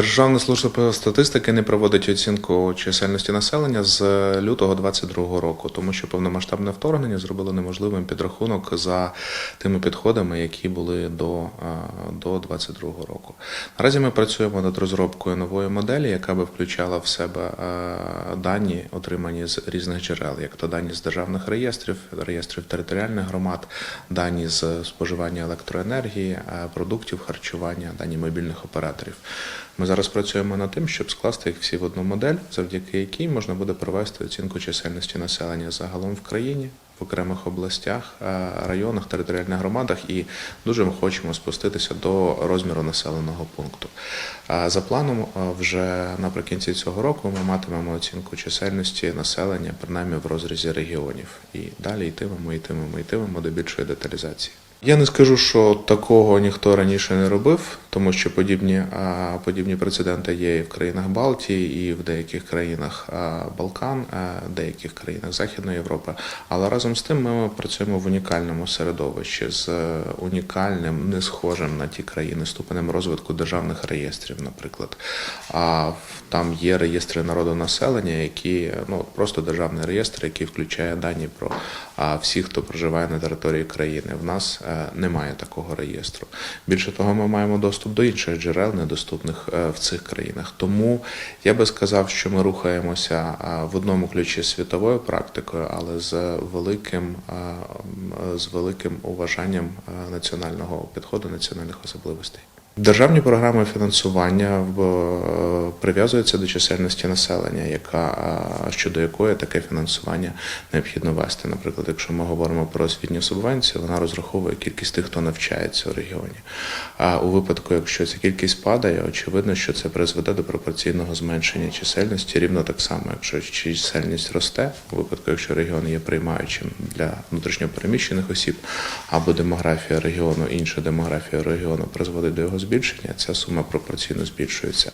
Державна служба статистики не проводить оцінку чисельності населення з лютого 2022 року, тому що повномасштабне вторгнення зробило неможливим підрахунок за тими підходами, які були до, е, до 2022 року. Наразі ми працюємо над розробкою нової моделі, яка би включала в себе е, дані, отримані з різних джерел, як то дані з державних реєстрів, реєстрів територіальних громад, дані з споживання електроенергії, е, продуктів харчування, дані мобільних операторів. Ми зараз працюємо над тим, щоб скласти їх всі в одну модель, завдяки якій можна буде провести оцінку чисельності населення загалом в країні, в окремих областях, е, районах, територіальних громадах, і дуже ми хочемо спуститися до розміру населеного пункту. Е, За планом, е, вже наприкінці цього року ми матимемо оцінку чисельності населення, принаймні в розрізі регіонів. І далі йтимемо, йтимемо, йтимемо до більшої деталізації. Я не скажу, що такого ніхто раніше не робив, тому що подібні, подібні прецеденти є і в країнах Балтії, і в деяких країнах Балкан, деяких країнах Західної Європи. Але разом з тим ми працюємо в унікальному середовищі з е, унікальним, не схожим на ті країни ступенем розвитку державних реєстрів, наприклад. А там є реєстри народонаселення, які ну просто державний реєстр, який включає дані про всіх, хто проживає на території країни. В нас е, немає такого реєстру. Більше того, ми маємо доступ до інших джерел, недоступних е, в цих країнах. Тому я би сказав, що ми рухаємося в одному ключі світовою практикою, але з великим, з великим уважанням національного підходу, національних особливостей. Державні програми фінансування е, прив'язуються до чисельності населення, яка е, щодо якої таке фінансування необхідно вести. Наприклад, якщо ми говоримо про освітню субвенцію, вона розраховує кількість тих, хто навчається у регіоні. А у випадку, якщо ця кількість падає, очевидно, що це призведе до пропорційного зменшення чисельності, рівно так само, якщо чисельність росте, у випадку, якщо регіон є приймаючим для внутрішньопереміщених осіб, або демографія регіону, інша демографія регіону призводить до його збільшення, ця сума пропорційно збільшується.